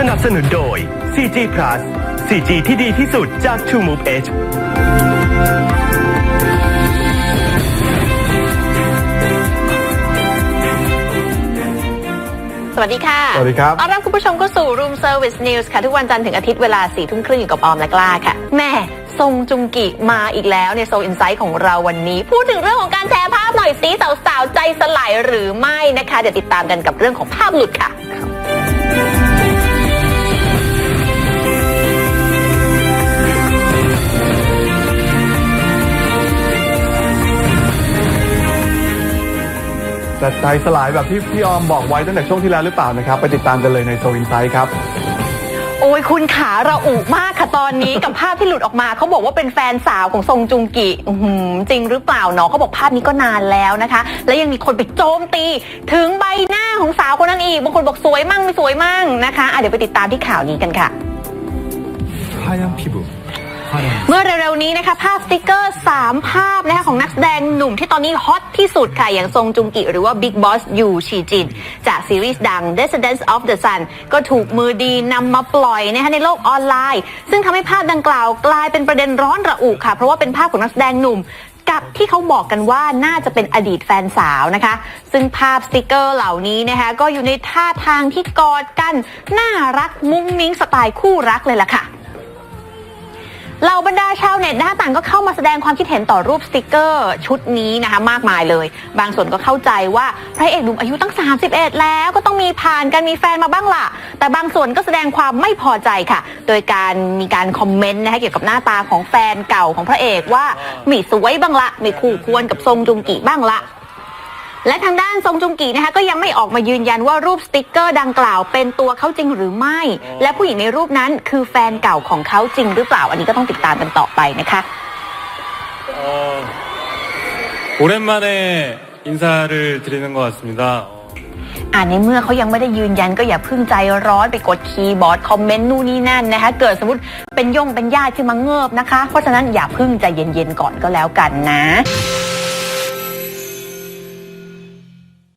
สนับสนุนโดย 4G Plus 4G ที่ดีที่สุดจาก True Move Edge สวัสดีค่ะ สวัสดีครับต้อนรับคุณผู้ชมเข้าสู่ Room Service News ค่ะ ทุกวันจันทร์ถึงอาทิตย์เวลา4ี่ทุ่มครึ่งอยู่กับออมและกล้าค่ะแม่ทรงจุงกิมาอีกแล้วในโซอินไซต์ของเราวันนี้ พูดถึงเรื่องของการแชร์ภาพหน่อยสิสาวๆ ใจสลายหรือไม่นะคะ เดี๋ยวติดตามกันกับเรื่องของภาพหลุดค่ะ จะใจสลายแบบที่พี่ออมบอกไว้ตั้งแต่ช่วงที่แล้วหรือเปล่านะครับ ไปติดตามกันเลยในโซอินไซด์ครับ โอ้ยคุณขาระอุมากค่ะตอนนี้ กับภาพที่หลุดออกมาเขาบอกว่าเป็นแฟนสาวของทรงจุงกิอื้อหือจริงหรือเปล่าเนาะเขาบอกภาพนี้ก็นานแล้วนะคะ และยังมีคนไปโจมตี ถึงใบหน้าของสาวคนนั้นอีกบางคนบอกสวยมั่งไม่สวยมั่งนะคะอ่ะเดี๋ยวไปติดตามที่ข่าวนี้กันค่ะ 하얀 피부 하얀 เมื่อเร็วๆนี้นะคะภาพสติกเกอร์ 3 ภาพนะคะของนักแสดงหนุ่มที่ตอนนี้ฮอตที่สุดค่ะ อย่างซงจุงกิหรือว่า Big Boss ยูชีจิน จากซีรีส์ดัง Descendants of the Sun ก็ถูกมือดีนำมาปล่อยนะคะในโลกออนไลน์ ซึ่งทำให้ภาพดังกล่าวกลายเป็นประเด็นร้อนระอุค่ะ เพราะว่าเป็นภาพของนักแสดงหนุ่มกับที่เขาบอกกันว่าน่าจะเป็นอดีตแฟนสาวนะคะ ซึ่งภาพสติกเกอร์เหล่านี้นะคะก็อยู่ในท่าทางที่กอดกัน น่ารักมุ้งมิ้งสไตล์คู่รักเลยล่ะค่ะ เหล่าบรรดาชาวเน็ตนะคะต่างก็เข้ามาแสดงความคิดเห็นต่อรูปสติกเกอร์ชุดนี้นะคะมากมายเลย บางส่วนก็เข้าใจว่าพระเอกหนุ่มอายุตั้ง 31 แล้วก็ต้องมีผ่านการมีแฟนมาบ้างล่ะ แต่บางส่วนก็แสดงความไม่พอใจค่ะ โดยการมีการคอมเมนต์นะคะเกี่ยวกับหน้าตาของแฟนเก่าของพระเอกว่าไม่สวยบ้างละไม่คู่ควรกับทรงจุงกิบ้างละ และทางด้านทรงจุงกีนะคะก็ยังไม่ออกมายืนยันว่ารูปสติกเกอร์ดังกล่าวเป็นตัวเขาจริงหรือไม่ และผู้หญิงในรูปนั้นคือแฟนเก่าของเขาจริงหรือเปล่า อันนี้ก็ต้องติดตามกันต่อไปนะคะ 어, 오랜만에 인사를 드리는 것 같습니다. 어, อ่าในเมื่อเขายังไม่ได้ยืนยันก็อย่าเพึ่งใจร้อนไปกดคีย์บอร์ดคอมเมนต์นู่นนี่นั่นนะคะ เกิดสมมติเป็นย่งเป็นญาติขึ้นมาเงิบนะคะ เพราะฉะนั้นอย่าเพึ่งใจเย็นๆก่อนก็แล้วกันนะ